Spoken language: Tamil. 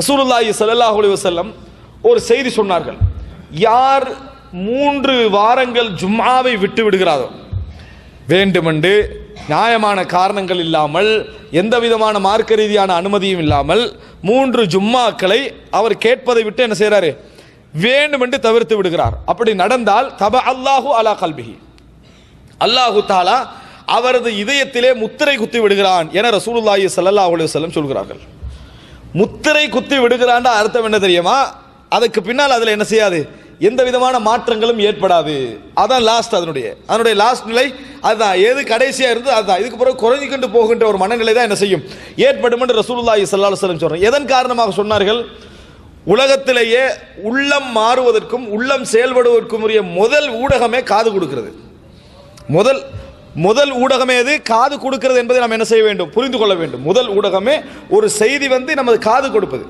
ரசூலுல்லாஹி ஸல்லல்லாஹு அலைஹி ஒரு செய்தி சொன்னார்கள். யார் மூன்று வாரங்கள் ஜும்மாவை விட்டு விடுகிறாரோ வேண்டுமென்று நியாயமான காரணங்கள் இல்லாமல் எந்த விதமான மார்க்க ரீதியான அனுமதியும் இல்லாமல் மூன்று ஜும்மாக்களை அவர் கேட்பதை விட்டு என்ன செய்கிறாரு வேண்டுமென்று தவிர்த்து விடுகிறார். அப்படி நடந்தால் தப அல்லாஹு அலா கல்பிஹி. அல்லாஹு தாலா அவரது இதயத்திலே முத்திரை குத்தி விடுகிறான் என ரசூலுல்லாஹி ஸல்லல்லாஹு அலைஹி வஸல்லம் சொல்கிறார்கள். முத்திரை குத்தி விடுகிறான்டா அர்த்தம் என்ன தெரியுமா? அதுக்கு பின்னால் அதில் என்ன செய்யாது? எந்த விதமான மாற்றங்களும் ஏற்படாது. அதான் லாஸ்ட் அதனுடைய. அதனுடைய லாஸ்ட் நிலை அதுதான். எது கடைசியாக இருந்து அதுதான். இதுக்கு பிறகு குறைஞ்சிக்கொண்டு போகின்ற ஒரு மனநிலை தான் என்ன செய்யும்? ஏற்படும் என்று ரசூலுல்லாஹி ஸல்லல்லாஹு சொல்லம் வஸல்லம் எதன் காரணமாக சொன்னார்கள்? உலகத்திலேயே உள்ளம் மாறுவதற்கும் உள்ளம் செயல்படுவதற்கும் உரிய முதல் ஊடகமே காது கொடுக்கிறது. முதல் முதல் ஊடகமே அது காது கொடுக்கிறது என்பதை நாம் என்ன செய்ய வேண்டும்? புரிந்து கொள்ள வேண்டும். முதல் ஊடகமே ஒரு செய்தி வந்து நமது காது கொடுப்பது.